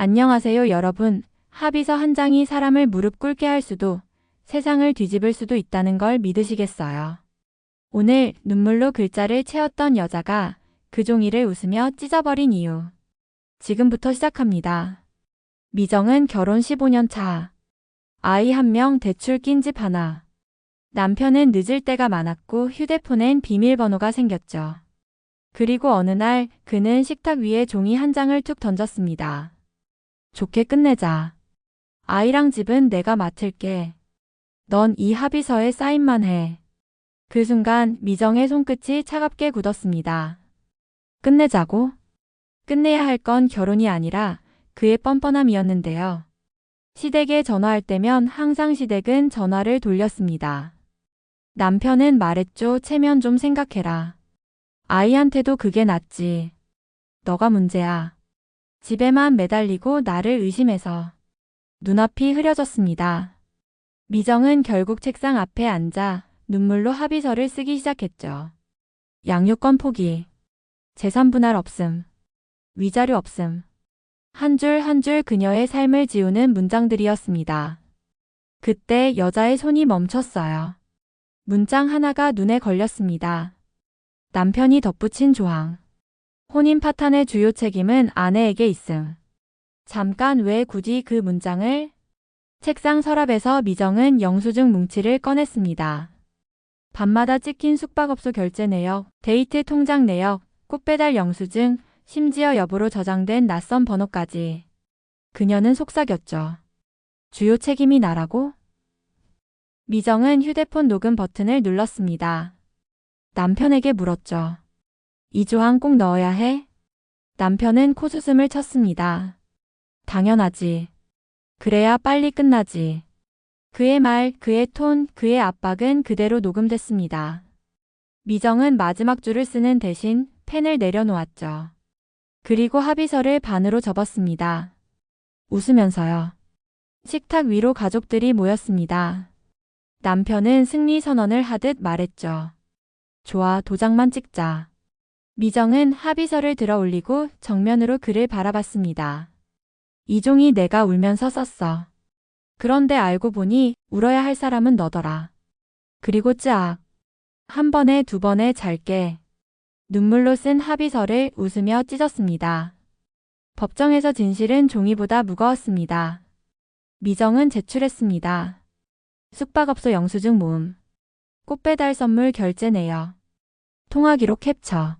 안녕하세요 여러분. 합의서 한 장이 사람을 무릎 꿇게 할 수도 세상을 뒤집을 수도 있다는 걸 믿으시겠어요? 오늘 눈물로 글자를 채웠던 여자가 그 종이를 웃으며 찢어버린 이유. 지금부터 시작합니다. 미정은 결혼 15년 차. 아이 한 명 대출 낀 집 하나. 남편은 늦을 때가 많았고 휴대폰엔 비밀번호가 생겼죠. 그리고 어느 날 그는 식탁 위에 종이 한 장을 툭 던졌습니다. 좋게 끝내자. 아이랑 집은 내가 맡을게. 넌 이 합의서에 사인만 해. 그 순간 미정의 손끝이 차갑게 굳었습니다. 끝내자고? 끝내야 할 건 결혼이 아니라 그의 뻔뻔함이었는데요. 시댁에 전화할 때면 항상 시댁은 전화를 돌렸습니다. 남편은 말했죠. 체면 좀 생각해라. 아이한테도 그게 낫지. 너가 문제야. 집에만 매달리고 나를 의심해서. 눈앞이 흐려졌습니다. 미정은 결국 책상 앞에 앉아 눈물로 합의서를 쓰기 시작했죠. 양육권 포기. 재산 분할 없음. 위자료 없음. 한 줄 한 줄 그녀의 삶을 지우는 문장들이었습니다. 그때 여자의 손이 멈췄어요. 문장 하나가 눈에 걸렸습니다. 남편이 덧붙인 조항. 혼인 파탄의 주요 책임은 아내에게 있음. 잠깐 왜 굳이 그 문장을? 책상 서랍에서 미정은 영수증 뭉치를 꺼냈습니다. 밤마다 찍힌 숙박업소 결제 내역, 데이트 통장 내역, 꽃배달 영수증, 심지어 여부로 저장된 낯선 번호까지. 그녀는 속삭였죠. 주요 책임이 나라고? 미정은 휴대폰 녹음 버튼을 눌렀습니다. 남편에게 물었죠. 이 조항 꼭 넣어야 해? 남편은 코수음을 쳤습니다. 당연하지. 그래야 빨리 끝나지. 그의 말, 그의 톤, 그의 압박은 그대로 녹음됐습니다. 미정은 마지막 줄을 쓰는 대신 펜을 내려놓았죠. 그리고 합의서를 반으로 접었습니다. 웃으면서요. 식탁 위로 가족들이 모였습니다. 남편은 승리 선언을 하듯 말했죠. 좋아, 도장만 찍자. 미정은 합의서를 들어 올리고 정면으로 그를 바라봤습니다. 이종이 내가 울면서 썼어. 그런데 알고 보니 울어야 할 사람은 너더라. 그리고 쫙. 한 번에 두 번에 잘게. 눈물로 쓴 합의서를 웃으며 찢었습니다. 법정에서 진실은 종이보다 무거웠습니다. 미정은 제출했습니다. 숙박업소 영수증 모음. 꽃배달 선물 결제 내역. 통화 기록 캡처.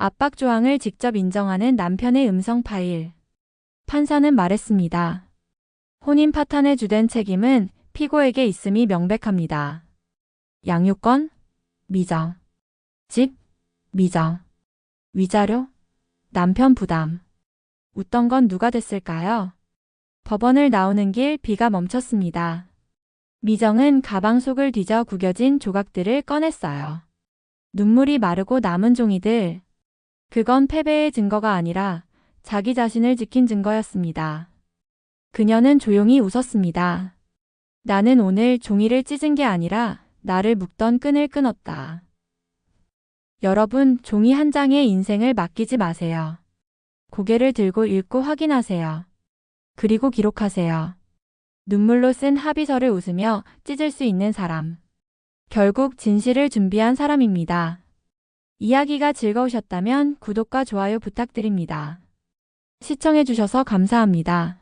압박 조항을 직접 인정하는 남편의 음성 파일. 판사는 말했습니다. 혼인 파탄의 주된 책임은 피고에게 있음이 명백합니다. 양육권? 미정. 집? 미정. 위자료? 남편 부담. 웃던 건 누가 됐을까요? 법원을 나오는 길 비가 멈췄습니다. 미정은 가방 속을 뒤져 구겨진 조각들을 꺼냈어요. 눈물이 마르고 남은 종이들. 그건 패배의 증거가 아니라 자기 자신을 지킨 증거였습니다. 그녀는 조용히 웃었습니다. 나는 오늘 종이를 찢은 게 아니라 나를 묶던 끈을 끊었다. 여러분, 종이 한 장에 인생을 맡기지 마세요. 고개를 들고 읽고 확인하세요. 그리고 기록하세요. 눈물로 쓴 합의서를 웃으며 찢을 수 있는 사람. 결국 진실을 준비한 사람입니다. 이야기가 즐거우셨다면 구독과 좋아요 부탁드립니다. 시청해주셔서 감사합니다.